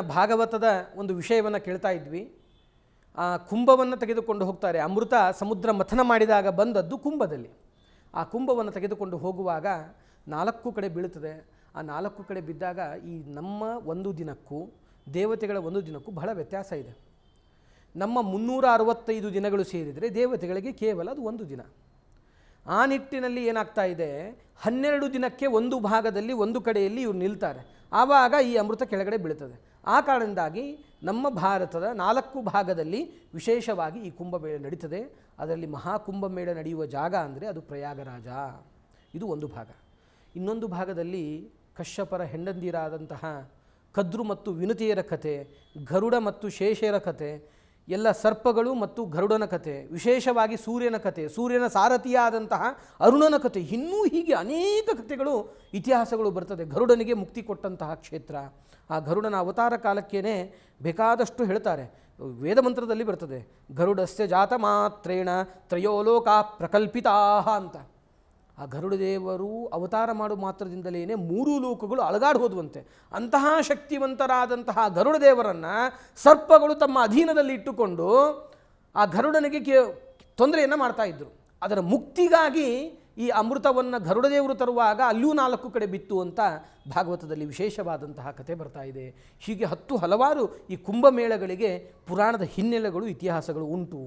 ಭಾಗವತದ ಒಂದು ವಿಷಯವನ್ನು ಕೇಳ್ತಾ ಇದ್ವಿ. ಆ ಕುಂಭವನ್ನು ತೆಗೆದುಕೊಂಡು ಹೋಗ್ತಾರೆ. ಅಮೃತ ಸಮುದ್ರ ಮಥನ ಮಾಡಿದಾಗ ಬಂದದ್ದು ಕುಂಭದಲ್ಲಿ. ಆ ಕುಂಭವನ್ನು ತೆಗೆದುಕೊಂಡು ಹೋಗುವಾಗ ನಾಲ್ಕು ಕಡೆ ಬೀಳುತ್ತದೆ. ಆ ನಾಲ್ಕು ಕಡೆ ಬಿದ್ದಾಗ ಈ ನಮ್ಮ ಒಂದು ದಿನಕ್ಕೂ, ದೇವತೆಗಳ ಒಂದು ದಿನಕ್ಕೂ ಬಹಳ ವ್ಯತ್ಯಾಸ ಇದೆ. ನಮ್ಮ ಮುನ್ನೂರ ಅರವತ್ತೈದು ದಿನಗಳು ಸೇರಿದರೆ ದೇವತೆಗಳಿಗೆ ಕೇವಲ ಅದು ಒಂದು ದಿನ. ಆ ನಿಟ್ಟಿನಲ್ಲಿ ಏನಾಗ್ತಾ ಇದೆ? ಹನ್ನೆರಡು ದಿನಕ್ಕೆ ಒಂದು ಭಾಗದಲ್ಲಿ ಒಂದು ಕಡೆಯಲ್ಲಿ ಇವ್ರು ನಿಲ್ತಾರೆ. ಆವಾಗ ಈ ಅಮೃತ ಕೆಳಗಡೆ ಬೀಳ್ತದೆ. ಆ ಕಾರಣದಿಂದಾಗಿ ನಮ್ಮ ಭಾರತದ ನಾಲ್ಕು ಭಾಗದಲ್ಲಿ ವಿಶೇಷವಾಗಿ ಈ ಕುಂಭಮೇಳ ನಡೀತದೆ. ಅದರಲ್ಲಿ ಮಹಾಕುಂಭಮೇಳ ನಡೆಯುವ ಜಾಗ ಅಂದರೆ ಅದು ಪ್ರಯಾಗರಾಜ. ಇದು ಒಂದು ಭಾಗ. ಇನ್ನೊಂದು ಭಾಗದಲ್ಲಿ ಕಶ್ಯಪರ ಹೆಂಡಂದಿರಾದಂತಹ ಕದ್ರು ಮತ್ತು ವಿನತಿಯರ ಕಥೆ ಗರುಡ ಮತ್ತು ಶೇಷರ ಕಥೆ ಎಲ್ಲ ಸರ್ಪಗಳು ಮತ್ತು ಗರುಡನ ಕಥೆ ವಿಶೇಷವಾಗಿ ಸೂರ್ಯನ ಕಥೆ ಸೂರ್ಯನ ಸಾರಥಿಯಾದಂತಹ ಅರುಣನ ಕಥೆ ಇನ್ನೂ ಹೀಗೆ ಅನೇಕ ಕಥೆಗಳು ಇತಿಹಾಸಗಳು ಬರ್ತದೆ. ಗರುಡನಿಗೆ ಮುಕ್ತಿ ಕೊಟ್ಟಂತಹ ಕ್ಷೇತ್ರ. ಆ ಗರುಡನ ಅವತಾರ ಕಾಲಕ್ಕೇನೆ ಬೇಕಾದಷ್ಟು ಹೇಳ್ತಾರೆ. ವೇದಮಂತ್ರದಲ್ಲಿ ಬರ್ತದೆ, ಗರುಡಸ್ಯ ಜಾತ ಮಾತ್ರೇಣ ತ್ರಯೋಲೋಕ ಪ್ರಕಲ್ಪಿತಾ ಅಂತ. ಆ ಗರುಡದೇವರು ಅವತಾರ ಮಾಡು ಮಾತ್ರದಿಂದಲೇ ಮೂರೂ ಲೋಕಗಳು ಅಳಗಾಡಿ ಹೋದುವಂತೆ. ಅಂತಹ ಶಕ್ತಿವಂತರಾದಂತಹ ಗರುಡದೇವರನ್ನು ಸರ್ಪಗಳು ತಮ್ಮ ಅಧೀನದಲ್ಲಿ ಇಟ್ಟುಕೊಂಡು ಆ ಗರುಡನಿಗೆ ತೊಂದರೆಯನ್ನು ಮಾಡ್ತಾ ಇದ್ದರು ಅದರ ಮುಕ್ತಿಗಾಗಿ ಈ ಅಮೃತವನ್ನು ಗರುಡದೇವರು ತರುವಾಗ ಅಲ್ಲೂ ನಾಲ್ಕು ಕಡೆ ಬಿತ್ತು ಅಂತ ಭಾಗವತದಲ್ಲಿ ವಿಶೇಷವಾದಂತಹ ಕಥೆ ಬರ್ತಾ ಇದೆ. ಹೀಗೆ ಹತ್ತು ಹಲವಾರು ಈ ಕುಂಭಮೇಳಗಳಿಗೆ ಪುರಾಣದ ಹಿನ್ನೆಲೆಗಳು, ಇತಿಹಾಸಗಳು ಉಂಟು.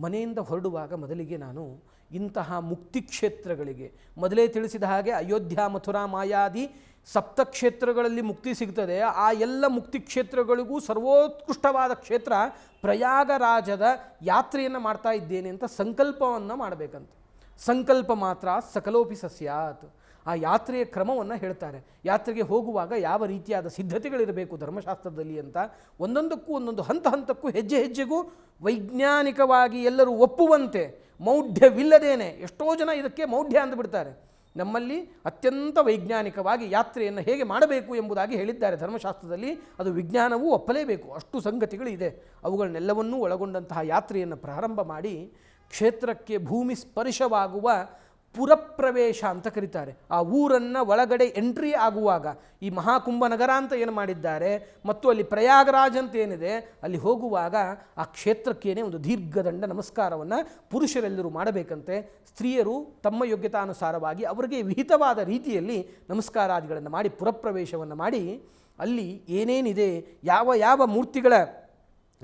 ಮನೆಯಿಂದ ಹೊರಡುವಾಗ ಮೊದಲಿಗೆ ನಾನು ಇಂತಹ ಮುಕ್ತಿ ಕ್ಷೇತ್ರಗಳಿಗೆ, ಮೊದಲೇ ತಿಳಿಸಿದ ಹಾಗೆ ಅಯೋಧ್ಯ, ಮಥುರಾ, ಮಾಯಾದಿ ಸಪ್ತ ಕ್ಷೇತ್ರಗಳಲ್ಲಿ ಮುಕ್ತಿ ಸಿಗ್ತದೆ. ಆ ಎಲ್ಲ ಮುಕ್ತಿ ಕ್ಷೇತ್ರಗಳಿಗೂ ಸರ್ವೋತ್ಕೃಷ್ಟವಾದ ಕ್ಷೇತ್ರ ಪ್ರಯಾಗರಾಜದ ಯಾತ್ರೆಯನ್ನು ಮಾಡ್ತಾ ಇದ್ದೇನೆ ಅಂತ ಸಂಕಲ್ಪವನ್ನು ಮಾಡಬೇಕಂತ. ಸಂಕಲ್ಪ ಮಾತ್ರ ಸಕಲೋಪಿ ಸಸ್ಯಾತ್. ಆ ಯಾತ್ರೆಯ ಕ್ರಮವನ್ನು ಹೇಳ್ತಾರೆ. ಯಾತ್ರೆಗೆ ಹೋಗುವಾಗ ಯಾವ ರೀತಿಯಾದ ಸಿದ್ಧತೆಗಳಿರಬೇಕು ಧರ್ಮಶಾಸ್ತ್ರದಲ್ಲಿ ಅಂತ ಒಂದೊಂದಕ್ಕೂ ಒಂದೊಂದು ಹಂತ ಹಂತಕ್ಕೂ ಹೆಜ್ಜೆ ಹೆಜ್ಜೆಗೂ ವೈಜ್ಞಾನಿಕವಾಗಿ ಎಲ್ಲರೂ ಒಪ್ಪುವಂತೆ ಮೌಢ್ಯವಿಲ್ಲದೇನೆ ಎಷ್ಟೋ ಜನ ಇದಕ್ಕೆ ಮೌಢ್ಯ ಅಂದುಬಿಡ್ತಾರೆ ನಮ್ಮಲ್ಲಿ ಅತ್ಯಂತ ವೈಜ್ಞಾನಿಕವಾಗಿ ಯಾತ್ರೆಯನ್ನು ಹೇಗೆ ಮಾಡಬೇಕು ಎಂಬುದಾಗಿ ಹೇಳಿದ್ದಾರೆ. ಧರ್ಮಶಾಸ್ತ್ರದಲ್ಲಿ ಅದು ವಿಜ್ಞಾನವೂ ಒಪ್ಪಲೇಬೇಕು. ಅಷ್ಟು ಸಂಗತಿಗಳಿದೆ. ಅವುಗಳನ್ನೆಲ್ಲವನ್ನೂ ಒಳಗೊಂಡಂತಹ ಯಾತ್ರೆಯನ್ನು ಪ್ರಾರಂಭ ಮಾಡಿ ಕ್ಷೇತ್ರಕ್ಕೆ ಭೂಮಿ ಸ್ಪರ್ಶವಾಗುವ ಪುರಪ್ರವೇಶ ಅಂತ ಕರೀತಾರೆ. ಆ ಊರನ್ನು ಒಳಗಡೆ ಎಂಟ್ರಿ ಆಗುವಾಗ ಈ ಮಹಾಕುಂಭ ನಗರ ಅಂತ ಏನು ಮಾಡಿದ್ದಾರೆ? ಮತ್ತು ಅಲ್ಲಿ ಪ್ರಯಾಗರಾಜ್ ಅಂತ ಏನಿದೆ? ಅಲ್ಲಿ ಹೋಗುವಾಗ ಆ ಕ್ಷೇತ್ರಕ್ಕೇನೆ ಒಂದು ದೀರ್ಘದಂಡ ನಮಸ್ಕಾರವನ್ನು ಪುರುಷರೆಲ್ಲರೂ ಮಾಡಬೇಕಂತೆ. ಸ್ತ್ರೀಯರು ತಮ್ಮ ಯೋಗ್ಯತಾನುಸಾರವಾಗಿ ಅವರಿಗೆ ವಿಹಿತವಾದ ರೀತಿಯಲ್ಲಿ ನಮಸ್ಕಾರಾದಿಗಳನ್ನು ಮಾಡಿ, ಪುರಪ್ರವೇಶವನ್ನು ಮಾಡಿ ಅಲ್ಲಿ ಏನೇನಿದೆ? ಯಾವ ಯಾವ ಮೂರ್ತಿಗಳ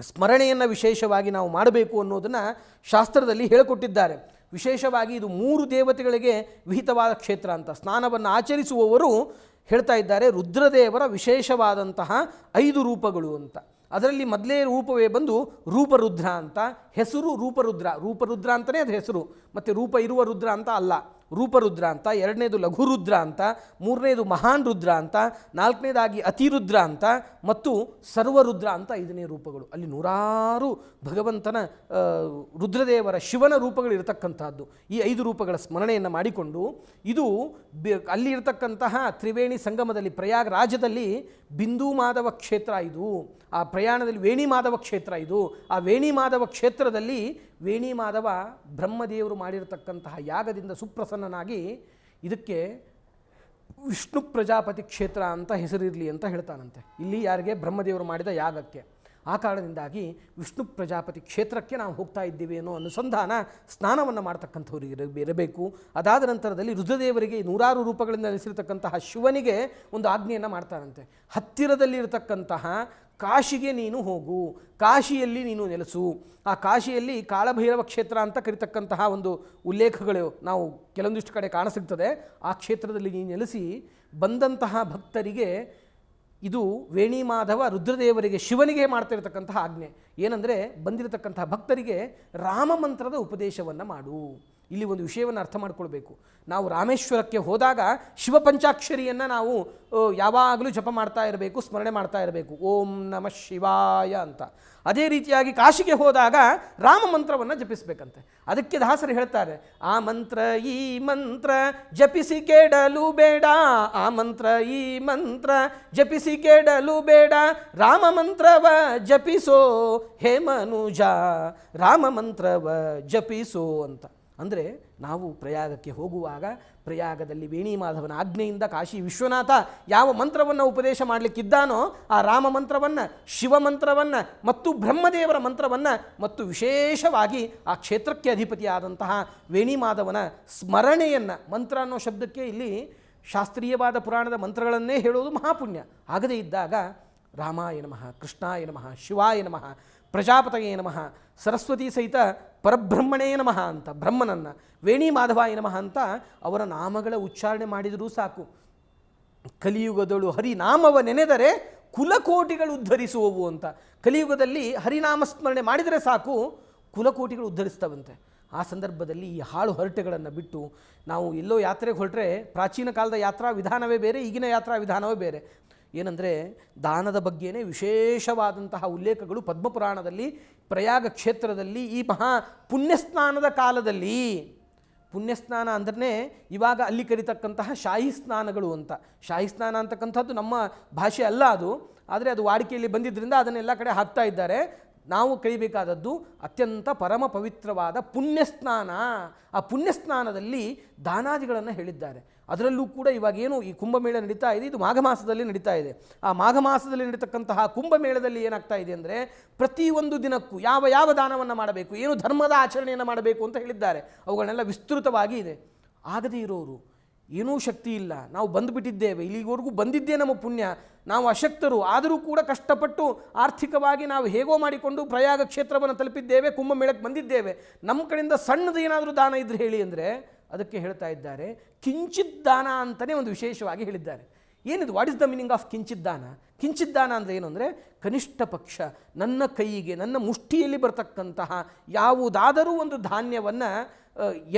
ಸ್ಮರಣೆಯನ್ನು ವಿಶೇಷವಾಗಿ ನಾವು ಮಾಡಬೇಕು ಅನ್ನೋದನ್ನು ಶಾಸ್ತ್ರದಲ್ಲಿ ಹೇಳಿಕೊಟ್ಟಿದ್ದಾರೆ. ವಿಶೇಷವಾಗಿ ಇದು ಮೂರು ದೇವತೆಗಳಿಗೆ ವಿಹಿತವಾದ ಕ್ಷೇತ್ರ ಅಂತ. ಸ್ನಾನವನ್ನು ಆಚರಿಸುವವರು ಹೇಳ್ತಾ ಇದ್ದಾರೆ, ರುದ್ರದೇವರ ವಿಶೇಷವಾದಂತಹ ಐದು ರೂಪಗಳು ಅಂತ. ಅದರಲ್ಲಿ ಮೊದಲೇ ರೂಪವೇ ಬಂದು ರೂಪರುದ್ರ ಅಂತ. ಹೆಸರು ರೂಪರುದ್ರ. ರೂಪರುದ್ರ ಅಂತಲೇ ಅದು ಹೆಸರು. ಮತ್ತು ರೂಪ ಇರುವ ರುದ್ರ ಅಂತ ಅಲ್ಲ. ರೂಪರುದ್ರ ಅಂತ, ಎರಡನೇದು ಲಘುರುದ್ರ ಅಂತ, ಮೂರನೇದು ಮಹಾನ್ ರುದ್ರ ಅಂತ, ನಾಲ್ಕನೇದಾಗಿ ಅತಿರುದ್ರ ಅಂತ, ಮತ್ತು ಸರ್ವರುದ್ರ ಅಂತ ಐದನೇ ರೂಪಗಳು. ಅಲ್ಲಿ ನೂರಾರು ಭಗವಂತನ ರುದ್ರದೇವರ ಶಿವನ ರೂಪಗಳು ಇರತಕ್ಕಂತಹದ್ದು ಈ ಐದು ರೂಪಗಳ ಸ್ಮರಣೆಯನ್ನು ಮಾಡಿಕೊಂಡು, ಇದು ಅಲ್ಲಿ ಇರತಕ್ಕಂತಹ ತ್ರಿವೇಣಿ ಸಂಗಮದಲ್ಲಿ ಪ್ರಯಾಗ್ ರಾಜ್ಯದಲ್ಲಿ ಬಿಂದು ಮಾಧವ ಕ್ಷೇತ್ರ ಇದು. ಆ ಪ್ರಯಾಣದಲ್ಲಿ ವೇಣಿ ಮಾಧವ ಕ್ಷೇತ್ರ ಇದು. ಆ ವೇಣಿ ಮಾಧವ ಕ್ಷೇತ್ರದಲ್ಲಿ ವೇಣಿ ಮಾಧವ ಬ್ರಹ್ಮದೇವರು ಮಾಡಿರತಕ್ಕಂತಹ ಯಾಗದಿಂದ ಸುಪ್ರಸನ್ನನಾಗಿ ಇದಕ್ಕೆ ವಿಷ್ಣು ಪ್ರಜಾಪತಿ ಕ್ಷೇತ್ರ ಅಂತ ಹೆಸರಿರಲಿ ಅಂತ ಹೇಳ್ತಾನಂತೆ. ಇಲ್ಲಿ ಯಾರಿಗೆ? ಬ್ರಹ್ಮದೇವರು ಮಾಡಿದ ಯಾಗಕ್ಕೆ. ಆ ಕಾರಣದಿಂದಾಗಿ ವಿಷ್ಣು ಪ್ರಜಾಪತಿ ಕ್ಷೇತ್ರಕ್ಕೆ ನಾವು ಹೋಗ್ತಾ ಇದ್ದೀವಿ ಅನ್ನೋ ಅನುಸಂಧಾನ ಸ್ನಾನವನ್ನು ಮಾಡ್ತಕ್ಕಂಥವ್ರಿಗೆ ಇರ- ಇರಬೇಕು. ಅದಾದ ನಂತರದಲ್ಲಿ ರುದ್ರದೇವರಿಗೆ ನೂರಾರು ರೂಪಗಳಿಂದ ನೆಲೆಸಿರ್ತಕ್ಕಂತಹ ಶಿವನಿಗೆ ಒಂದು ಆಜ್ಞೆಯನ್ನು ಮಾಡ್ತಾರಂತೆ ಹತ್ತಿರದಲ್ಲಿ ಇರತಕ್ಕಂತಹ ಕಾಶಿಗೆ ನೀನು ಹೋಗು, ಕಾಶಿಯಲ್ಲಿ ನೀನು ನೆಲೆಸು. ಆ ಕಾಶಿಯಲ್ಲಿ ಕಾಳಭೈರವ ಕ್ಷೇತ್ರ ಅಂತ ಕರಿತಕ್ಕಂತಹ ಒಂದು ಉಲ್ಲೇಖಗಳು ನಾವು ಕೆಲವೊಂದಿಷ್ಟು ಕಡೆ ಕಾಣಸಿಗ್ತದೆ. ಆ ಕ್ಷೇತ್ರದಲ್ಲಿ ನೀನು ನೆಲೆಸಿ ಬಂದಂತಹ ಭಕ್ತರಿಗೆ ಇದು ವೇಣಿ ಮಾಧವ ರುದ್ರದೇವರಿಗೆ ಶಿವನಿಗೆ ಮಾಡ್ತಿರತಕ್ಕಂತಹ ಆಜ್ಞೆ. ಏನಂದರೆ ಬಂದಿರತಕ್ಕಂತಹ ಭಕ್ತರಿಗೆ ರಾಮ ಮಂತ್ರದ ಉಪದೇಶವನ್ನು ಮಾಡು. ಇಲ್ಲಿ ಒಂದು ವಿಷಯವನ್ನು ಅರ್ಥ ಮಾಡ್ಕೊಳ್ಬೇಕು. ನಾವು ರಾಮೇಶ್ವರಕ್ಕೆ ಹೋದಾಗ ಶಿವ ಪಂಚಾಕ್ಷರಿಯನ್ನು ನಾವು ಯಾವಾಗಲೂ ಜಪ ಮಾಡ್ತಾ ಇರಬೇಕು, ಸ್ಮರಣೆ ಮಾಡ್ತಾ ಇರಬೇಕು. ಓಂ ನಮಃ ಶಿವಾಯ ಅಂತ. ಅದೇ ರೀತಿಯಾಗಿ ಕಾಶಿಗೆ ಹೋದಾಗ ರಾಮ ಮಂತ್ರವನ್ನು ಜಪಿಸಬೇಕಂತೆ. ಅದಕ್ಕೆ ದಾಸರು ಹೇಳ್ತಾರೆ, ಆ ಮಂತ್ರ ಈ ಮಂತ್ರ ಜಪಿಸಿ ಕೇಡಲು ಬೇಡ, ಆ ಮಂತ್ರ ಈ ಮಂತ್ರ ಜಪಿಸಿ ಕೇಡಲು ಬೇಡ, ರಾಮ ಮಂತ್ರವ ಜಪಿಸೋ ಹೇ ಮನುಜ, ರಾಮ ಮಂತ್ರವ ಜಪಿಸೋ ಅಂತ. ಅಂದರೆ ನಾವು ಪ್ರಯಾಗಕ್ಕೆ ಹೋಗುವಾಗ ಪ್ರಯಾಗದಲ್ಲಿ ವೇಣಿ ಮಾಧವನ ಆಜ್ಞೆಯಿಂದ ಕಾಶಿ ವಿಶ್ವನಾಥ ಯಾವ ಮಂತ್ರವನ್ನು ಉಪದೇಶ ಮಾಡಲಿಕ್ಕಿದ್ದಾನೋ ಆ ರಾಮ ಮಂತ್ರವನ್ನು, ಶಿವ ಮಂತ್ರವನ್ನು ಮತ್ತು ಬ್ರಹ್ಮದೇವರ ಮಂತ್ರವನ್ನು ಮತ್ತು ವಿಶೇಷವಾಗಿ ಆ ಕ್ಷೇತ್ರಕ್ಕೆ ಅಧಿಪತಿಯಾದಂತಹ ವೇಣಿ ಮಾಧವನ ಸ್ಮರಣೆಯನ್ನು, ಮಂತ್ರ ಅನ್ನೋ ಶಬ್ದಕ್ಕೆ ಇಲ್ಲಿ ಶಾಸ್ತ್ರೀಯವಾದ ಪುರಾಣದ ಮಂತ್ರಗಳನ್ನೇ ಹೇಳೋದು ಮಹಾಪುಣ್ಯ. ಆಗದೇ ಇದ್ದಾಗ ರಾಮಾಯ ನಮಃ, ಕೃಷ್ಣಾಯ ನಮಃ, ಶಿವಾಯ ನಮಃ ಪ್ರಜಾಪತಯೇ ನಮಃ. ಸರಸ್ವತಿ ಸಹಿತ ಪರಬ್ರಹ್ಮಣೇ ನಮಃ ಅಂತ, ಬ್ರಹ್ಮನನ್ನು, ವೇಣಿ ಮಾಧವಾಯ ನಮಃ ಅಂತ ಅವರ ನಾಮಗಳ ಉಚ್ಚಾರಣೆ ಮಾಡಿದರೂ ಸಾಕು. ಕಲಿಯುಗದಳು ಹರಿನಾಮವ ನೆನೆದರೆ ಕುಲಕೋಟಿಗಳು ಉದ್ಧರಿಸುವವು ಅಂತ. ಕಲಿಯುಗದಲ್ಲಿ ಹರಿನಾಮ ಸ್ಮರಣೆ ಮಾಡಿದರೆ ಸಾಕು, ಕುಲಕೋಟಿಗಳು ಉದ್ಧರಿಸ್ತವಂತೆ ಆ ಸಂದರ್ಭದಲ್ಲಿ ಈ ಹಾಳು ಹರಟೆಗಳನ್ನು ಬಿಟ್ಟು ನಾವು ಎಲ್ಲೋ ಯಾತ್ರೆಗೆ ಹೊರಟ್ರೆ ಪ್ರಾಚೀನ ಕಾಲದ ಯಾತ್ರಾ ವಿಧಾನವೇ ಬೇರೆ, ಈಗಿನ ಯಾತ್ರಾ ವಿಧಾನವೇ ಬೇರೆ. ಏನಂದರೆ ದಾನದ ಬಗ್ಗೆನೇ ವಿಶೇಷವಾದಂತಹ ಉಲ್ಲೇಖಗಳು ಪದ್ಮಪುರಾಣದಲ್ಲಿ ಪ್ರಯಾಗ ಕ್ಷೇತ್ರದಲ್ಲಿ ಈ ಮಹಾ ಪುಣ್ಯಸ್ನಾನದ ಕಾಲದಲ್ಲಿ. ಪುಣ್ಯಸ್ನಾನ ಅಂದ್ರೆ ಇವಾಗ ಅಲ್ಲಿ ಕರಿತಕ್ಕಂತಹ ಶಾಹಿ ಸ್ನಾನಗಳು ಅಂತ. ಶಾಹಿ ಸ್ನಾನ ಅಂತಕ್ಕಂಥದ್ದು ನಮ್ಮ ಭಾಷೆ ಅಲ್ಲ ಅದು. ಆದರೆ ಅದು ವಾಡಿಕೆಯಲ್ಲಿ ಬಂದಿದ್ದರಿಂದ ಅದನ್ನೆಲ್ಲ ಕಡೆ ಹಾಕ್ತಾ ಇದ್ದಾರೆ. ನಾವು ಕಲಿಬೇಕಾದದ್ದು ಅತ್ಯಂತ ಪರಮ ಪವಿತ್ರವಾದ ಪುಣ್ಯಸ್ನಾನ. ಆ ಪುಣ್ಯಸ್ನಾನದಲ್ಲಿ ದಾನಾದಿಗಳನ್ನು ಹೇಳಿದ್ದಾರೆ. ಅದರಲ್ಲೂ ಕೂಡ ಇವಾಗೇನು ಈ ಕುಂಭಮೇಳ ನಡೀತಾ ಇದೆ, ಇದು ಮಾಘ ಮಾಸದಲ್ಲಿ ನಡೀತಾ ಇದೆ. ಆ ಮಾಘ ಮಾಸದಲ್ಲಿ ನಡೀತಕ್ಕಂತಹ ಕುಂಭಮೇಳದಲ್ಲಿ ಏನಾಗ್ತಾ ಇದೆ ಅಂದರೆ ಪ್ರತಿಯೊಂದು ದಿನಕ್ಕೂ ಯಾವ ಯಾವ ದಾನವನ್ನು ಮಾಡಬೇಕು, ಏನು ಧರ್ಮದ ಆಚರಣೆಯನ್ನು ಮಾಡಬೇಕು ಅಂತ ಹೇಳಿದ್ದಾರೆ. ಅವುಗಳನ್ನೆಲ್ಲ ವಿಸ್ತೃತವಾಗಿ ಇದೆ. ಆಗದೇ ಇರೋರು, ಏನೂ ಶಕ್ತಿ ಇಲ್ಲ. ನಾವು ಬಂದುಬಿಟ್ಟಿದ್ದೇವೆ, ಇಲ್ಲಿವರೆಗೂ ಬಂದಿದ್ದೇ ನಮ್ಮ ಪುಣ್ಯ. ನಾವು ಅಶಕ್ತರು, ಆದರೂ ಕೂಡ ಕಷ್ಟಪಟ್ಟು ಆರ್ಥಿಕವಾಗಿ ನಾವು ಹೇಗೋ ಮಾಡಿಕೊಂಡು ಪ್ರಯಾಗ ಕ್ಷೇತ್ರವನ್ನು ತಲುಪಿದ್ದೇವೆ, ಕುಂಭಮೇಳಕ್ಕೆ ಬಂದಿದ್ದೇವೆ. ನಮ್ಮ ಕಡೆಯಿಂದ ಸಣ್ಣದು ಏನಾದರೂ ದಾನ ಇದ್ರೆ ಹೇಳಿ ಅಂದರೆ ಅದಕ್ಕೆ ಹೇಳ್ತಾ ಇದ್ದಾರೆ, ಕಿಂಚಿದ್ದಾನ ಅಂತಲೇ ಒಂದು ವಿಶೇಷವಾಗಿ ಹೇಳಿದ್ದಾರೆ. ಏನಿದು? What is the meaning of ಕಿಂಚಿದ್ದಾನ? ಕಿಂಚಿದ್ದಾನ ಅಂದರೆ ಏನು ಅಂದರೆ, ಕನಿಷ್ಠ ಪಕ್ಷ, ನನ್ನ ಕೈಗೆ, ನನ್ನ ಮುಷ್ಟಿಯಲ್ಲಿ ಬರತಕ್ಕಂತಹ ಯಾವುದಾದರೂ ಒಂದು ಧಾನ್ಯವನ್ನು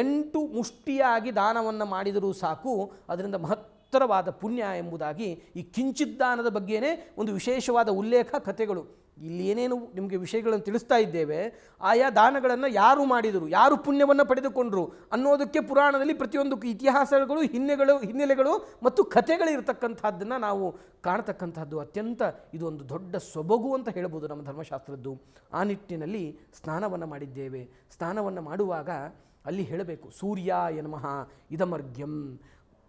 ಎಂಟು ಮುಷ್ಟಿಯಾಗಿ ದಾನವನ್ನು ಮಾಡಿದರೂ ಸಾಕು, ಅದರಿಂದ ಮಹತ್ತರವಾದ ಪುಣ್ಯ ಎಂಬುದಾಗಿ ಈ ಕಿಂಚಿದ್ದಾನದ ಬಗ್ಗೆನೇ ಒಂದು ವಿಶೇಷವಾದ ಉಲ್ಲೇಖ ಕಥೆಗಳು. ಇಲ್ಲಿ ಏನೇನು ನಿಮಗೆ ವಿಷಯಗಳನ್ನು ತಿಳಿಸ್ತಾ ಇದ್ದೇವೆ, ಆಯಾ ದಾನಗಳನ್ನು ಯಾರು ಮಾಡಿದರು, ಯಾರು ಪುಣ್ಯವನ್ನು ಪಡೆದುಕೊಂಡರು ಅನ್ನೋದಕ್ಕೆ ಪುರಾಣದಲ್ಲಿ ಪ್ರತಿಯೊಂದು ಇತಿಹಾಸಗಳು, ಹಿನ್ನೆಗಳು, ಹಿನ್ನೆಲೆಗಳು ಮತ್ತು ಕಥೆಗಳಿರ್ತಕ್ಕಂಥದ್ದನ್ನು ನಾವು ಕಾಣತಕ್ಕಂಥದ್ದು. ಅತ್ಯಂತ ಇದು ಒಂದು ದೊಡ್ಡ ಸೊಬಗು ಅಂತ ಹೇಳ್ಬೋದು ನಮ್ಮ ಧರ್ಮಶಾಸ್ತ್ರದ್ದು. ಆ ನಿಟ್ಟಿನಲ್ಲಿ ಸ್ನಾನವನ್ನು ಮಾಡಿದ್ದೇವೆ. ಸ್ನಾನವನ್ನು ಮಾಡುವಾಗ ಅಲ್ಲಿ ಹೇಳಬೇಕು ಸೂರ್ಯ ಎನ್ಮಃ ಇದಮರ್ಘ್ಯಂ.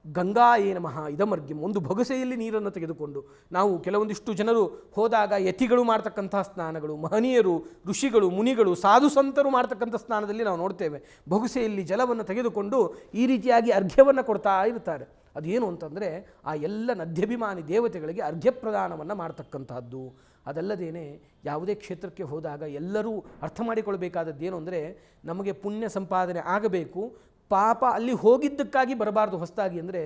ಗಂಗಾಯೇ ನಮಃ ಇದಮರ್ಘ್ಯಂ ಒಂದು ಬೊಗಸೆಯಲ್ಲಿ ನೀರನ್ನು ತೆಗೆದುಕೊಂಡು ನಾವು ಕೆಲವೊಂದಿಷ್ಟು ಜನರು ಹೋದಾಗ ಯತಿಗಳು ಮಾಡ್ತಕ್ಕಂಥ ಸ್ನಾನಗಳು, ಮಹನೀಯರು, ಋಷಿಗಳು, ಮುನಿಗಳು, ಸಾಧು ಸಂತರು ಮಾಡ್ತಕ್ಕಂಥ ಸ್ನಾನದಲ್ಲಿ ನಾವು ನೋಡ್ತೇವೆ. ಬೊಗಸೆಯಲ್ಲಿ ಜಲವನ್ನು ತೆಗೆದುಕೊಂಡು ಈ ರೀತಿಯಾಗಿ ಅರ್ಘ್ಯವನ್ನು ಕೊಡ್ತಾ ಇರ್ತಾರೆ. ಅದೇನು ಅಂತಂದರೆ ಆ ಎಲ್ಲ ನದ್ಯಭಿಮಾನಿ ದೇವತೆಗಳಿಗೆ ಅರ್ಘ್ಯ ಪ್ರದಾನವನ್ನು ಮಾಡ್ತಕ್ಕಂಥದ್ದು ಅದಲ್ಲದೇನೆ ಯಾವುದೇ ಕ್ಷೇತ್ರಕ್ಕೆ ಹೋದಾಗ ಎಲ್ಲರೂ ಅರ್ಥ ಮಾಡಿಕೊಳ್ಳಬೇಕಾದದ್ದು ಏನು ಅಂದರೆ ನಮಗೆ ಪುಣ್ಯ ಸಂಪಾದನೆ ಆಗಬೇಕು ಪಾಪ ಅಲ್ಲಿ ಹೋಗಿದ್ದಕ್ಕಾಗಿ ಬರಬಾರ್ದು ಹೊಸದಾಗಿ ಅಂದರೆ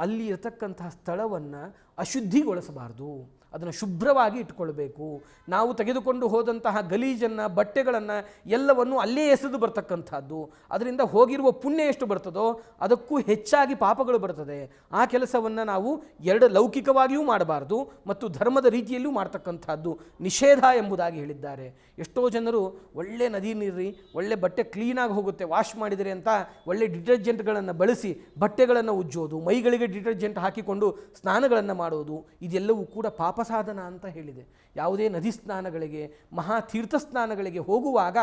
ಅಲ್ಲಿ ಇರತಕ್ಕಂತಹ ಸ್ಥಳವನ್ನು ಅಶುದ್ಧಿಗೊಳಿಸಬಾರ್ದು. ಅದನ್ನು ಶುಭ್ರವಾಗಿ ಇಟ್ಕೊಳ್ಬೇಕು. ನಾವು ತೆಗೆದುಕೊಂಡು ಹೋದಂತಹ ಗಲೀಜನ್ನು, ಬಟ್ಟೆಗಳನ್ನು ಎಲ್ಲವನ್ನು ಅಲ್ಲೇ ಎಸೆದು ಬರ್ತಕ್ಕಂಥದ್ದು. ಅದರಿಂದ ಹೋಗಿರುವ ಪುಣ್ಯ ಎಷ್ಟು ಬರ್ತದೋ ಅದಕ್ಕೂ ಹೆಚ್ಚಾಗಿ ಪಾಪಗಳು ಬರ್ತದೆ. ಆ ಕೆಲಸವನ್ನು ನಾವು ಎರಡು ಲೌಕಿಕವಾಗಿಯೂ ಮಾಡಬಾರ್ದು ಮತ್ತು ಧರ್ಮದ ರೀತಿಯಲ್ಲೂ ಮಾಡ್ತಕ್ಕಂಥದ್ದು ನಿಷೇಧ ಎಂಬುದಾಗಿ ಹೇಳಿದ್ದಾರೆ. ಎಷ್ಟೋ ಜನರು ಒಳ್ಳೆ ನದಿ ನೀರಿ ಒಳ್ಳೆ ಬಟ್ಟೆ ಕ್ಲೀನಾಗಿ ಹೋಗುತ್ತೆ ವಾಶ್ ಮಾಡಿದರೆ ಅಂತ ಒಳ್ಳೆ ಡಿಟರ್ಜೆಂಟ್ಗಳನ್ನು ಬಳಸಿ ಬಟ್ಟೆಗಳನ್ನು ಉಜ್ಜೋದು, ಮೈಗಳಿಗೆ ಡಿಟರ್ಜೆಂಟ್ ಹಾಕಿಕೊಂಡು ಸ್ನಾನಗಳನ್ನು ಮಾಡೋದು, ಇದೆಲ್ಲವೂ ಕೂಡ ಪಾಪ ಸಾಧನ ಅಂತ ಹೇಳಿದೆ. ಯಾವುದೇ ನದಿ ಸ್ನಾನಗಳಿಗೆ, ಮಹಾ ತೀರ್ಥ ಸ್ನಾನಗಳಿಗೆ ಹೋಗುವಾಗ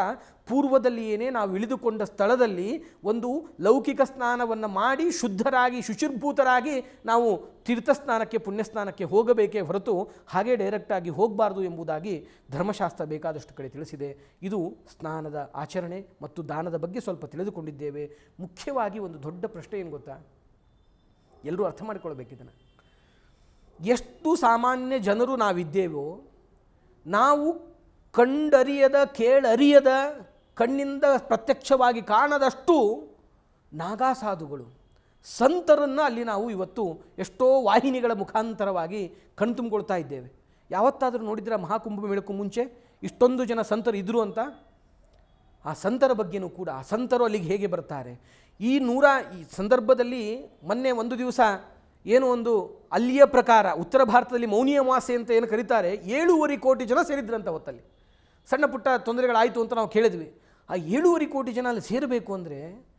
ಪೂರ್ವದಲ್ಲಿಯೇ ನಾವು ಇಳಿದುಕೊಂಡ ಸ್ಥಳದಲ್ಲಿ ಒಂದು ಲೌಕಿಕ ಸ್ನಾನವನ್ನು ಮಾಡಿ ಶುದ್ಧರಾಗಿ, ಶುಚಿರ್ಭೂತರಾಗಿ ನಾವು ತೀರ್ಥ ಸ್ನಾನಕ್ಕೆ ಪುಣ್ಯಸ್ನಾನಕ್ಕೆ ಹೋಗಬೇಕೇ ಹೊರತು ಹಾಗೆ ಡೈರೆಕ್ಟಾಗಿ ಹೋಗಬಾರ್ದು ಎಂಬುದಾಗಿ ಧರ್ಮಶಾಸ್ತ್ರ ಬೇಕಾದಷ್ಟು ಕಡೆ ತಿಳಿಸಿದೆ. ಇದು ಸ್ನಾನದ ಆಚರಣೆ ಮತ್ತು ದಾನದ ಬಗ್ಗೆ ಸ್ವಲ್ಪ ತಿಳಿದುಕೊಂಡಿದ್ದೇವೆ. ಮುಖ್ಯವಾಗಿ ಒಂದು ದೊಡ್ಡ ಪ್ರಶ್ನೆ ಏನು ಗೊತ್ತಾ? ಎಲ್ಲರೂ ಅರ್ಥ ಮಾಡಿಕೊಳ್ಬೇಕಿದನ್ನು ಎಷ್ಟು ಸಾಮಾನ್ಯ ಜನರು ನಾವಿದ್ದೇವೋ, ನಾವು ಕಂಡರಿಯದ, ಕೇಳರಿಯದ, ಕಣ್ಣಿಂದ ಪ್ರತ್ಯಕ್ಷವಾಗಿ ಕಾಣದಷ್ಟು ನಾಗಾಸಾಧುಗಳು. ಸಂತರನ್ನು ಅಲ್ಲಿ ನಾವು ಇವತ್ತು ಎಷ್ಟೋ ವಾಹಿನಿಗಳ ಮುಖಾಂತರವಾಗಿ ಕಣ್ತುಂಬಿಕೊಳ್ತಾ ಇದ್ದೇವೆ. ಯಾವತ್ತಾದರೂ ನೋಡಿದರೆ ಮಹಾಕುಂಭ ಮೇಳಕ್ಕೂ ಮುಂಚೆ ಇಷ್ಟೊಂದು ಜನ ಸಂತರು ಇದ್ದರು ಅಂತ? ಆ ಸಂತರ ಬಗ್ಗೆನೂ ಕೂಡ, ಆ ಸಂತರು ಅಲ್ಲಿಗೆ ಹೇಗೆ ಬರ್ತಾರೆ? ಈ ನೂರ, ಈ ಸಂದರ್ಭದಲ್ಲಿ ಮೊನ್ನೆ ಒಂದು ದಿವಸ ಏನು ಒಂದು ಅಲ್ಲಿಯ ಪ್ರಕಾರ ಉತ್ತರ ಭಾರತದಲ್ಲಿ ಮೌನಿ ಅಮಾವಾಸ್ಯೆ ಅಂತ ಏನು ಕರೀತಾರೆ? ಏಳೂವರೆ ಕೋಟಿ ಜನ ಸೇರಿದ್ರಂತ ಹೊತ್ತಲ್ಲಿ ಸಣ್ಣ ಪುಟ್ಟ ತೊಂದರೆಗಳಾಯಿತು ಅಂತ ನಾವು ಕೇಳಿದ್ವಿ. ಆ ಏಳೂವರೆ ಕೋಟಿ ಜನ ಅಲ್ಲಿ ಸೇರಬೇಕು ಅಂದರೆ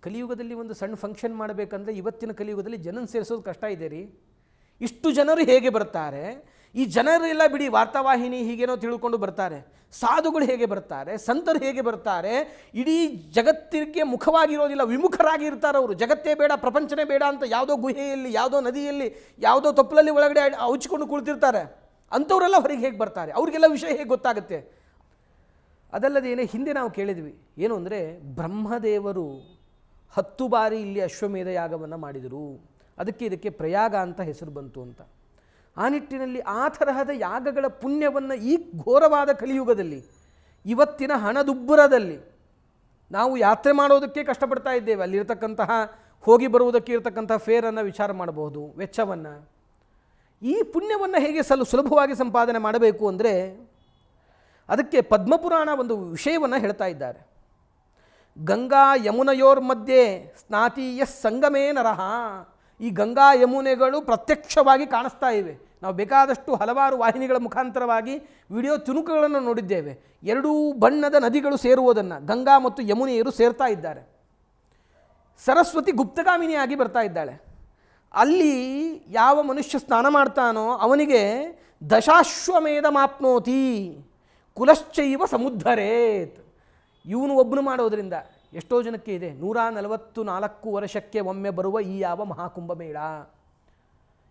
ಕಲಿಯುಗದಲ್ಲಿ ಒಂದು ಸಣ್ಣ ಫಂಕ್ಷನ್ ಮಾಡಬೇಕಂದ್ರೆ ಇವತ್ತಿನ ಕಲಿಯುಗದಲ್ಲಿ ಜನನ ಸೇರಿಸೋದು ಕಷ್ಟ ಇದೆ ರೀ. ಇಷ್ಟು ಜನರು ಹೇಗೆ ಬರ್ತಾರೆ? ಈ ಜನರೆಲ್ಲ ಬಿಡಿ ವಾರ್ತಾವಾಹಿನಿ ಹೀಗೇನೋ ತಿಳ್ಕೊಂಡು ಬರ್ತಾರೆ. ಸಾಧುಗಳು ಹೇಗೆ ಬರ್ತಾರೆ, ಸಂತರು ಹೇಗೆ ಬರ್ತಾರೆ, ಇಡೀ ಜಗತ್ತಿಗೆ ಮುಖವಾಗಿರೋದಿಲ್ಲ ವಿಮುಖರಾಗಿ ಇರ್ತಾರೆ ಅವರು. ಜಗತ್ತೇ ಬೇಡ, ಪ್ರಪಂಚನೇ ಬೇಡ ಅಂತ ಯಾವುದೋ ಗುಹೆಯಲ್ಲಿ, ಯಾವುದೋ ನದಿಯಲ್ಲಿ, ಯಾವುದೋ ತಪ್ಪಲಲ್ಲಿ ಒಳಗಡೆ ಔಚಿಕೊಂಡು ಕುಳಿತಿರ್ತಾರೆ. ಅಂಥವರೆಲ್ಲ ಹೊರಗೆ ಹೇಗೆ ಬರ್ತಾರೆ? ಅವ್ರಿಗೆಲ್ಲ ವಿಷಯ ಹೇಗೆ ಗೊತ್ತಾಗುತ್ತೆ? ಅದಲ್ಲದೇನೆ ಹಿಂದೆ ನಾವು ಕೇಳಿದ್ವಿ, ಏನು ಅಂದರೆ ಬ್ರಹ್ಮದೇವರು ಹತ್ತು ಬಾರಿ ಇಲ್ಲಿ ಅಶ್ವಮೇಧ ಯಾಗವನ್ನು ಮಾಡಿದರು. ಅದಕ್ಕೆ ಇದಕ್ಕೆ ಪ್ರಯಾಗ ಅಂತ ಹೆಸರು ಬಂತು ಅಂತ. ಆ ನಿಟ್ಟಿನಲ್ಲಿ ಆ ತರಹದ ಯಾಗಗಳ ಪುಣ್ಯವನ್ನು ಈ ಘೋರವಾದ ಕಲಿಯುಗದಲ್ಲಿ, ಇವತ್ತಿನ ಹಣದುಬ್ಬರದಲ್ಲಿ ನಾವು ಯಾತ್ರೆ ಮಾಡೋದಕ್ಕೆ ಕಷ್ಟಪಡ್ತಾ ಇದ್ದೇವೆ. ಅಲ್ಲಿರ್ತಕ್ಕಂತಹ, ಹೋಗಿ ಬರುವುದಕ್ಕೆ ಇರತಕ್ಕಂಥ ಫೇರನ್ನು ವಿಚಾರ ಮಾಡಬಹುದು, ವೆಚ್ಚವನ್ನು. ಈ ಪುಣ್ಯವನ್ನು ಹೇಗೆ ಸಲು, ಸುಲಭವಾಗಿ ಸಂಪಾದನೆ ಮಾಡಬೇಕು ಅಂದರೆ, ಅದಕ್ಕೆ ಪದ್ಮಪುರಾಣ ಒಂದು ವಿಷಯವನ್ನು ಹೇಳ್ತಾ ಇದ್ದಾರೆ. ಗಂಗಾ ಯಮುನೆಯೋರ್ ಮಧ್ಯೆ ಸ್ನಾತೀಯ ಸಂಗಮೇ ನರಹ ಈ ಗಂಗಾ ಯಮುನೆಗಳು ಪ್ರತ್ಯಕ್ಷವಾಗಿ ಕಾಣಿಸ್ತಾ ಇವೆ. ನಾವು ಬೇಕಾದಷ್ಟು ಹಲವಾರು ವಾಹಿನಿಗಳ ಮುಖಾಂತರವಾಗಿ ವಿಡಿಯೋ ತುಣುಕುಗಳನ್ನು ನೋಡಿದ್ದೇವೆ. ಎರಡೂ ಬಣ್ಣದ ನದಿಗಳು ಸೇರುವುದನ್ನು, ಗಂಗಾ ಮತ್ತು ಯಮುನೆಯರು ಸೇರ್ತಾ ಇದ್ದಾರೆ. ಸರಸ್ವತಿ ಗುಪ್ತಗಾಮಿನಿಯಾಗಿ ಬರ್ತಾ ಇದ್ದಾಳೆ. ಅಲ್ಲಿ ಯಾವ ಮನುಷ್ಯ ಸ್ನಾನ ಮಾಡ್ತಾನೋ ಅವನಿಗೆ ದಶಾಶ್ವಮೇಧ ಮಾಪ್ನೋತಿ, ಕುಲಶ್ಚೈವ ಸಮುದ್ಧರೇತ್. ಇವನು ಒಬ್ಬನು ಮಾಡೋದರಿಂದ ಎಷ್ಟೋ ಜನಕ್ಕೆ ಇದೆ. ನೂರ ನಲವತ್ತು ನಾಲ್ಕು ವರ್ಷಕ್ಕೆ ಒಮ್ಮೆ ಬರುವ ಈ ಯಾವ ಮಹಾಕುಂಭಮೇಳ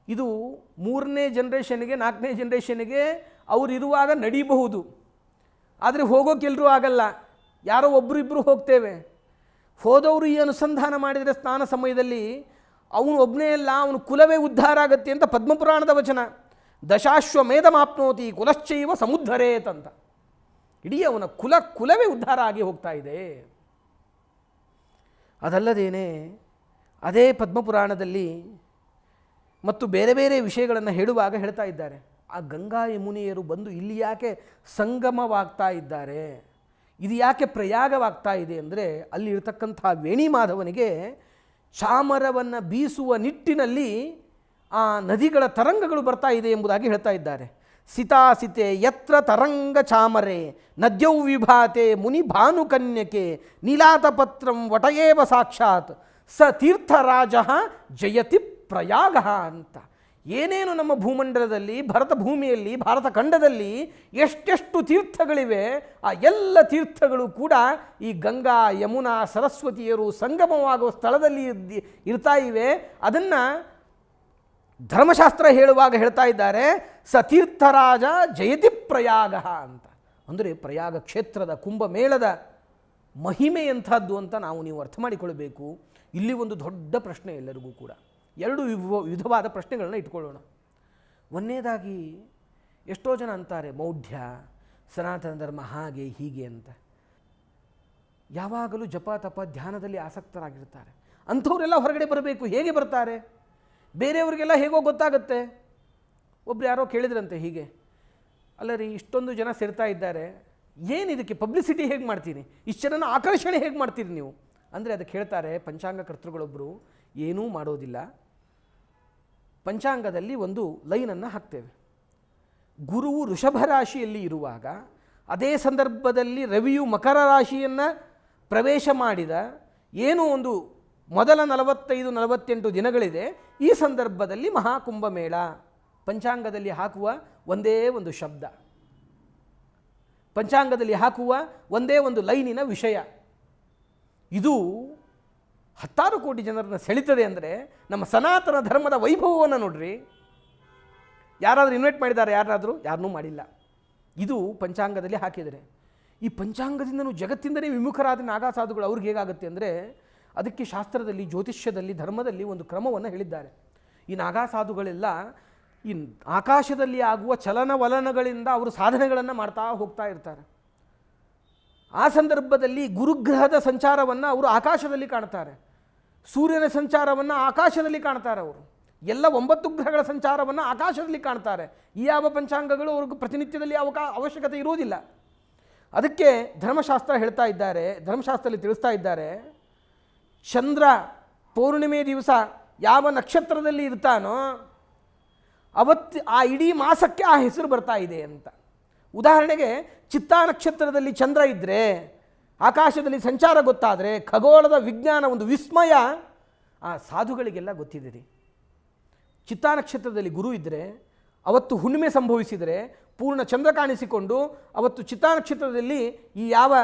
ಇದು ಮೂರನೇ ಜನ್ರೇಷನ್ಗೆ ನಾಲ್ಕನೇ ಜನ್ರೇಷನ್ಗೆ ಇರುವಾಗ ನಡೀಬಹುದು. ಆದರೆ ಹೋಗೋಕೆಲ್ಲರೂ ಆಗಲ್ಲ. ಯಾರೋ ಒಬ್ಬರು ಇಬ್ಬರು ಹೋಗ್ತೇವೆ. ಹೋದವರು ಈ ಅನುಸಂಧಾನ ಮಾಡಿದರೆ ಸ್ನಾನ ಸಮಯದಲ್ಲಿ ಅವನು ಒಬ್ಬನೇ ಅಲ್ಲ, ಅವನು ಕುಲವೇ ಉದ್ಧಾರ ಆಗತ್ತೆ ಅಂತ ಪದ್ಮಪುರಾಣದ ವಚನ. ದಶಾಶ್ವಮೇಧ ಮಾಪ್ನೋತಿ ಕುಲಶ್ಚೈವ ಸಮುದ್ಧರೇತ್ ಅಂತ. ಇಡೀ ಅವನ ಕುಲ ಕುಲವೇ ಉದ್ಧಾರ ಆಗಿ ಹೋಗ್ತಾ ಇದೆ. ಅದಲ್ಲದೇನೆ ಅದೇ ಪದ್ಮಪುರಾಣದಲ್ಲಿ ಮತ್ತು ಬೇರೆ ಬೇರೆ ವಿಷಯಗಳನ್ನು ಹೇಳುವಾಗ ಹೇಳ್ತಾ ಇದ್ದಾರೆ. ಆ ಗಂಗಾ ಯಮುನಿಯರು ಬಂದು ಇಲ್ಲಿ ಯಾಕೆ ಸಂಗಮವಾಗ್ತಾ ಇದ್ದಾರೆ? ಇದು ಯಾಕೆ ಪ್ರಯಾಗವಾಗ್ತಾ ಇದೆ ಅಂದರೆ ವೇಣಿ ಮಾಧವನಿಗೆ ಚಾಮರವನ್ನು ಬೀಸುವ ನಿಟ್ಟಿನಲ್ಲಿ ಆ ನದಿಗಳ ತರಂಗಗಳು ಬರ್ತಾ ಇದೆ ಎಂಬುದಾಗಿ ಹೇಳ್ತಾ ಇದ್ದಾರೆ. ಸಿತಾಸಿತೆ ಯತ್ರ ತರಂಗ ಚಾಮರೆ, ನದ್ಯೌ ವಿಭಾತೆ ಮುನಿ ಭಾನುಕನ್ಯಕೆ, ನೀಲಾತಪತ್ರಂ ವಟಯೇವ ಸಾಕ್ಷಾತ್, ಸ ತೀರ್ಥರಾಜ ಜಯತಿ ಪ್ರಯಾಗ ಅಂತ. ಏನೇನು ನಮ್ಮ ಭೂಮಂಡಲದಲ್ಲಿ, ಭರತ ಭೂಮಿಯಲ್ಲಿ, ಭಾರತ ಖಂಡದಲ್ಲಿ ಎಷ್ಟೆಷ್ಟು ತೀರ್ಥಗಳಿವೆ, ಆ ಎಲ್ಲ ತೀರ್ಥಗಳು ಕೂಡ ಈ ಗಂಗಾ, ಯಮುನಾ, ಸರಸ್ವತಿಯರು ಸಂಗಮವಾಗುವ ಸ್ಥಳದಲ್ಲಿ ಇರ್ತಾ ಇವೆ. ಅದನ್ನು ಧರ್ಮಶಾಸ್ತ್ರ ಹೇಳುವಾಗ ಹೇಳ್ತಾ ಇದ್ದಾರೆ ಸತೀರ್ಥರಾಜ ಜಯತಿ ಪ್ರಯಾಗ ಅಂತ. ಅಂದರೆ ಪ್ರಯಾಗ ಕ್ಷೇತ್ರದ ಕುಂಭಮೇಳದ ಮಹಿಮೆ ಎಂಥದ್ದು ಅಂತ ನಾವು ನೀವು ಅರ್ಥ ಮಾಡಿಕೊಳ್ಬೇಕು. ಇಲ್ಲಿ ಒಂದು ದೊಡ್ಡ ಪ್ರಶ್ನೆ ಎಲ್ಲರಿಗೂ ಕೂಡ. ಎರಡು ವಿಧವಾದ ಪ್ರಶ್ನೆಗಳನ್ನ ಇಟ್ಕೊಳ್ಳೋಣ. ಒಂದನೇದಾಗಿ, ಎಷ್ಟೋ ಜನ ಅಂತಾರೆ, ಮೌಢ್ಯ, ಸನಾತನ ಧರ್ಮ ಹಾಗೆ, ಹೀಗೆ ಅಂತ. ಯಾವಾಗಲೂ ಜಪ, ತಪ, ಧ್ಯಾನದಲ್ಲಿ ಆಸಕ್ತರಾಗಿರ್ತಾರೆ. ಅಂಥವರೆಲ್ಲ ಹೊರಗಡೆ ಬರಬೇಕು, ಹೇಗೆ ಬರ್ತಾರೆ? ಬೇರೆಯವರಿಗೆಲ್ಲ ಹೇಗೋ ಗೊತ್ತಾಗುತ್ತೆ. ಒಬ್ರು ಯಾರೋ ಕೇಳಿದ್ರಂತೆ ಹೀಗೆ. ಅಲ್ಲ ರೀ, ಇಷ್ಟೊಂದು ಜನ ಸೇರ್ತಾ ಇದ್ದಾರೆ. ಏನು ಇದಕ್ಕೆ, ಪಬ್ಲಿಸಿಟಿ ಹೇಗೆ ಮಾಡ್ತೀರಿ? ಇಷ್ಟು ಜನನ ಆಕರ್ಷಣೆ ಹೇಗೆ ಮಾಡ್ತೀರಿ ನೀವು? ಅಂದರೆ ಅದಕ್ಕೆ ಹೇಳ್ತಾರೆ, ಪಂಚಾಂಗ ಕರ್ತೃಗಳೊಬ್ಬರು ಏನೂ ಮಾಡೋದಿಲ್ಲ. ಪಂಚಾಂಗದಲ್ಲಿ ಒಂದು ಲೈನನ್ನು ಹಾಕ್ತೇವೆ. ಗುರುವು ಋಷಭ ರಾಶಿಯಲ್ಲಿ ಇರುವಾಗ ಅದೇ ಸಂದರ್ಭದಲ್ಲಿ ರವಿಯು ಮಕರ ರಾಶಿಯನ್ನು ಪ್ರವೇಶ ಮಾಡಿದ ಏನು ಒಂದು ಮೊದಲ ನಲವತ್ತೈದು, ನಲವತ್ತೆಂಟು ದಿನಗಳಿದೆ. ಈ ಸಂದರ್ಭದಲ್ಲಿ ಮಹಾಕುಂಭಮೇಳ ಪಂಚಾಂಗದಲ್ಲಿ ಹಾಕುವ ಒಂದೇ ಒಂದು ಶಬ್ದ. ಪಂಚಾಂಗದಲ್ಲಿ ಹಾಕುವ ಒಂದೇ ಒಂದು ಲೈನಿನ ವಿಷಯ. ಇದು ಹತ್ತಾರು ಕೋಟಿ ಜನರನ್ನು ಸೆಳಿತದೆ ಅಂದರೆ ನಮ್ಮ ಸನಾತನ ಧರ್ಮದ ವೈಭವವನ್ನು ನೋಡ್ರಿ. ಯಾರಾದರೂ ಇನ್ವೈಟ್ ಮಾಡಿದ್ದಾರೆ, ಯಾರಾದರೂ? ಯಾರನ್ನೂ ಮಾಡಿಲ್ಲ. ಇದು ಪಂಚಾಂಗದಲ್ಲಿ ಹಾಕಿದರೆ ಈ ಪಂಚಾಂಗದಿಂದನೂ ಜಗತ್ತಿಂದಲೇ ವಿಮುಖರಾದ ನಾಗಾಸಾಧುಗಳು ಅವ್ರಿಗೆ ಹೇಗಾಗುತ್ತೆ ಅಂದರೆ ಅದಕ್ಕೆ ಶಾಸ್ತ್ರದಲ್ಲಿ, ಜ್ಯೋತಿಷ್ಯದಲ್ಲಿ, ಧರ್ಮದಲ್ಲಿ ಒಂದು ಕ್ರಮವನ್ನು ಹೇಳಿದ್ದಾರೆ. ಈ ನಾಗಾಸಾಧುಗಳೆಲ್ಲ ಈ ಆಕಾಶದಲ್ಲಿ ಆಗುವ ಚಲನವಲನಗಳಿಂದ ಅವರು ಸಾಧನೆಗಳನ್ನು ಮಾಡ್ತಾ ಹೋಗ್ತಾ ಇರ್ತಾರೆ. ಆ ಸಂದರ್ಭದಲ್ಲಿ ಗುರುಗ್ರಹದ ಸಂಚಾರವನ್ನು ಅವರು ಆಕಾಶದಲ್ಲಿ ಕಾಣ್ತಾರೆ. ಸೂರ್ಯನ ಸಂಚಾರವನ್ನು ಆಕಾಶದಲ್ಲಿ ಕಾಣ್ತಾರೆ ಅವರು. ಎಲ್ಲ ಒಂಬತ್ತು ಗ್ರಹಗಳ ಸಂಚಾರವನ್ನು ಆಕಾಶದಲ್ಲಿ ಕಾಣ್ತಾರೆ. ಈ ಯಾವ ಪಂಚಾಂಗಗಳು ಅವ್ರಿಗೆ ಪ್ರತಿನಿತ್ಯದಲ್ಲಿ ಅವಕಾ, ಅವಶ್ಯಕತೆ ಇರುವುದಿಲ್ಲ. ಅದಕ್ಕೆ ಧರ್ಮಶಾಸ್ತ್ರ ಹೇಳ್ತಾ ಇದ್ದಾರೆ, ಧರ್ಮಶಾಸ್ತ್ರದಲ್ಲಿ ತಿಳಿಸ್ತಾ ಇದ್ದಾರೆ, ಚಂದ್ರ ಪೌರ್ಣಿಮೆ ದಿವಸ ಯಾವ ನಕ್ಷತ್ರದಲ್ಲಿ ಇರ್ತಾನೋ ಅವತ್ತು ಆ ಇಡೀ ಮಾಸಕ್ಕೆ ಆ ಹೆಸರು ಬರ್ತಾ ಇದೆ ಅಂತ. ಉದಾಹರಣೆಗೆ ಚಿತ್ತಾ ನಕ್ಷತ್ರದಲ್ಲಿ ಚಂದ್ರ ಇದ್ದರೆ ಆಕಾಶದಲ್ಲಿ ಸಂಚಾರ ಗೊತ್ತಾದರೆ ಖಗೋಳದ ವಿಜ್ಞಾನ ಒಂದು ವಿಸ್ಮಯ. ಆ ಸಾಧುಗಳಿಗೆಲ್ಲ ಗೊತ್ತಿದೆ ರೀ ಚಿತ್ತಾ ನಕ್ಷತ್ರದಲ್ಲಿ ಗುರು ಇದ್ದರೆ ಅವತ್ತು ಹುಣ್ಣಿಮೆ ಸಂಭವಿಸಿದರೆ ಪೂರ್ಣ ಚಂದ್ರ ಕಾಣಿಸಿಕೊಂಡು ಅವತ್ತು ಚಿತ್ತಾ ನಕ್ಷತ್ರದಲ್ಲಿ ಈ ಯಾವ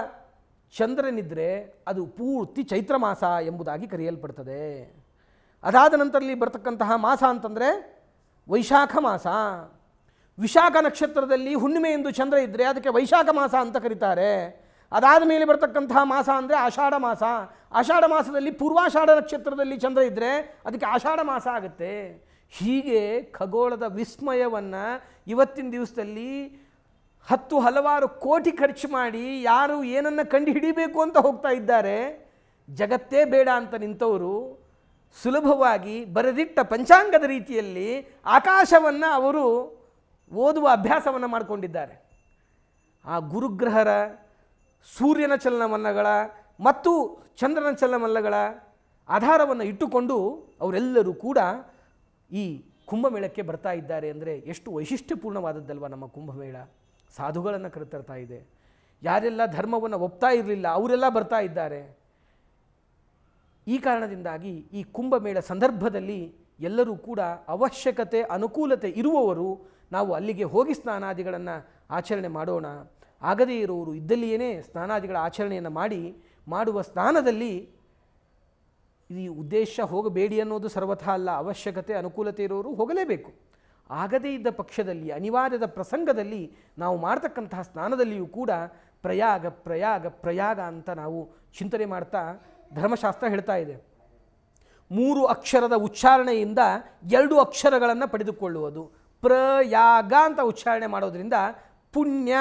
ಚಂದ್ರನಿದ್ದರೆ ಅದು ಪೂರ್ತಿ ಚೈತ್ರ ಮಾಸ ಎಂಬುದಾಗಿ ಕರೆಯಲ್ಪಡ್ತದೆ. ಅದಾದ ನಂತರಲ್ಲಿ ಬರ್ತಕ್ಕಂತಹ ಮಾಸ ಅಂತಂದರೆ ವೈಶಾಖ ಮಾಸ. ವಿಶಾಖ ನಕ್ಷತ್ರದಲ್ಲಿ ಹುಣ್ಣಿಮೆ ಎಂದು ಚಂದ್ರ ಇದ್ದರೆ ಅದಕ್ಕೆ ವೈಶಾಖ ಮಾಸ ಅಂತ ಕರೀತಾರೆ. ಅದಾದ ಮೇಲೆ ಬರ್ತಕ್ಕಂತಹ ಮಾಸ ಅಂದರೆ ಆಷಾಢ ಮಾಸ. ಆಷಾಢ ಮಾಸದಲ್ಲಿ ಪೂರ್ವಾಷಾಢ ನಕ್ಷತ್ರದಲ್ಲಿ ಚಂದ್ರ ಇದ್ದರೆ ಅದಕ್ಕೆ ಆಷಾಢ ಮಾಸ ಆಗುತ್ತೆ. ಹೀಗೆ ಖಗೋಳದ ವಿಸ್ಮಯವನ್ನು ಇವತ್ತಿನ ದಿವಸದಲ್ಲಿ ಹತ್ತು ಹಲವಾರು ಕೋಟಿ ಖರ್ಚು ಮಾಡಿ ಯಾರು ಏನನ್ನು ಕಂಡು ಹಿಡಿಬೇಕು ಅಂತ ಹೋಗ್ತಾ ಇದ್ದಾರೆ. ಜಗತ್ತೇ ಬೇಡ ಅಂತ ನಿಂತವರು ಸುಲಭವಾಗಿ ಬರೆದಿಟ್ಟ ಪಂಚಾಂಗದ ರೀತಿಯಲ್ಲಿ ಆಕಾಶವನ್ನು ಅವರು ಓದುವ ಅಭ್ಯಾಸವನ್ನು ಮಾಡಿಕೊಂಡಿದ್ದಾರೆ. ಆ ಗುರುಗ್ರಹರ ಸೂರ್ಯನ ಚಲನವಲ್ಲಗಳ ಮತ್ತು ಚಂದ್ರನ ಚಲನವಲ್ಲಗಳ ಆಧಾರವನ್ನು ಇಟ್ಟುಕೊಂಡು ಅವರೆಲ್ಲರೂ ಕೂಡ ಈ ಕುಂಭಮೇಳಕ್ಕೆ ಬರ್ತಾ ಇದ್ದಾರೆ ಅಂದರೆ ಎಷ್ಟು ವೈಶಿಷ್ಟ್ಯಪೂರ್ಣವಾದದ್ದಲ್ವ ನಮ್ಮ ಕುಂಭಮೇಳ. ಸಾಧುಗಳನ್ನು ಕರೆತರ್ತಾ ಇದೆ. ಯಾರೆಲ್ಲ ಧರ್ಮವನ್ನು ಒಪ್ತಾ ಇರಲಿಲ್ಲ ಅವರೆಲ್ಲ ಬರ್ತಾ ಇದ್ದಾರೆ. ಈ ಕಾರಣದಿಂದಾಗಿ ಈ ಕುಂಭಮೇಳ ಸಂದರ್ಭದಲ್ಲಿ ಎಲ್ಲರೂ ಕೂಡ ಅವಶ್ಯಕತೆ ಅನುಕೂಲತೆ ಇರುವವರು ನಾವು ಅಲ್ಲಿಗೆ ಹೋಗಿ ಸ್ನಾನಾದಿಗಳನ್ನು ಆಚರಣೆ ಮಾಡೋಣ. ಆಗದೇ ಇರುವವರು ಇದ್ದಲ್ಲಿಯೇ ಸ್ನಾನಾದಿಗಳ ಆಚರಣೆಯನ್ನು ಮಾಡಿ, ಮಾಡುವ ಸ್ನಾನದಲ್ಲಿ ಈ ಉದ್ದೇಶ ಹೋಗಬೇಡಿ ಅನ್ನೋದು ಸರ್ವಥಾ ಅಲ್ಲ, ಅವಶ್ಯಕತೆ, ಅನುಕೂಲತೆ ಇರೋರು ಹೋಗಲೇಬೇಕು. ಆಗದೇ ಇದ್ದ ಪಕ್ಷದಲ್ಲಿ, ಅನಿವಾರ್ಯದ ಪ್ರಸಂಗದಲ್ಲಿ ನಾವು ಮಾಡ್ತಕ್ಕಂತಹ ಸ್ನಾನದಲ್ಲಿಯೂ ಕೂಡ ಪ್ರಯಾಗ ಪ್ರಯಾಗ ಪ್ರಯಾಗ ಅಂತ ನಾವು ಚಿಂತನೆ ಮಾಡ್ತಾ ಧರ್ಮಶಾಸ್ತ್ರ ಹೇಳ್ತಾ ಇದೆ. ಮೂರು ಅಕ್ಷರದ ಉಚ್ಚಾರಣೆಯಿಂದ ಎರಡು ಅಕ್ಷರಗಳನ್ನು ಪಡೆದುಕೊಳ್ಳುವುದು. ಪ್ರಯಾಗ ಅಂತ ಉಚ್ಚಾರಣೆ ಮಾಡೋದ್ರಿಂದ ಪುಣ್ಯ,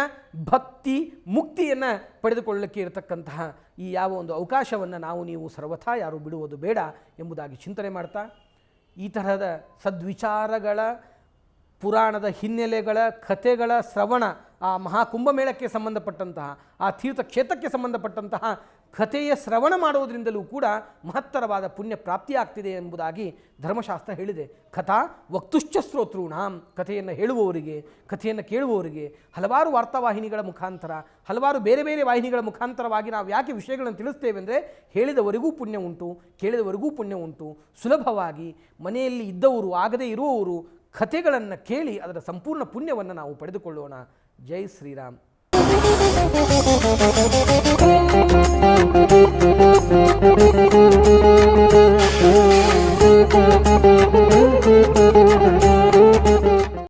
ಭಕ್ತಿ, ಮುಕ್ತಿಯನ್ನು ಪಡೆದುಕೊಳ್ಳಕ್ಕೆ ಇರತಕ್ಕಂತಹ ಈ ಯಾವ ಒಂದು ಅವಕಾಶವನ್ನು ನಾವು ನೀವು ಸರ್ವಥಾ ಯಾರು ಬಿಡುವುದು ಬೇಡ ಎಂಬುದಾಗಿ ಚಿಂತನೆ ಮಾಡ್ತಾ, ಈ ತರಹದ ಸದ್ವಿಚಾರಗಳ, ಪುರಾಣದ ಹಿನ್ನೆಲೆಗಳ, ಕಥೆಗಳ ಶ್ರವಣ ಆ ಮಹಾಕುಂಭಮೇಳಕ್ಕೆ ಸಂಬಂಧಪಟ್ಟಂತಹ, ಆ ತೀರ್ಥಕ್ಷೇತ್ರಕ್ಕೆ ಸಂಬಂಧಪಟ್ಟಂತಹ ಕಥೆಯ ಶ್ರವಣ ಮಾಡುವುದರಿಂದಲೂ ಕೂಡ ಮಹತ್ತರವಾದ ಪುಣ್ಯ ಪ್ರಾಪ್ತಿಯಾಗ್ತಿದೆ ಎಂಬುದಾಗಿ ಧರ್ಮಶಾಸ್ತ್ರ ಹೇಳಿದೆ. ಕಥಾ ವಕ್ತುಶ್ಚ ಶ್ರೋತೃಣಾಂ ಕಥೆಯನ್ನು ಹೇಳುವವರಿಗೆ, ಕಥೆಯನ್ನು ಕೇಳುವವರಿಗೆ, ಹಲವಾರು ವಾರ್ತಾವಾಹಿನಿಗಳ ಮುಖಾಂತರ, ಹಲವಾರು ಬೇರೆ ಬೇರೆ ವಾಹಿನಿಗಳ ಮುಖಾಂತರವಾಗಿ ನಾವು ಯಾಕೆ ವಿಷಯಗಳನ್ನು ತಿಳಿಸ್ತೇವೆ ಅಂದರೆ ಹೇಳಿದವರಿಗೂ ಪುಣ್ಯ ಉಂಟು, ಕೇಳಿದವರಿಗೂ ಪುಣ್ಯ ಉಂಟು. ಸುಲಭವಾಗಿ ಮನೆಯಲ್ಲಿ ಇದ್ದವರು, ಆಗದೇ ಇರುವವರು ಕಥೆಗಳನ್ನು ಕೇಳಿ ಅದರ ಸಂಪೂರ್ಣ ಪುಣ್ಯವನ್ನು ನಾವು ಪಡೆದುಕೊಳ್ಳೋಣ. ಜೈ ಶ್ರೀರಾಮ್. Thank you.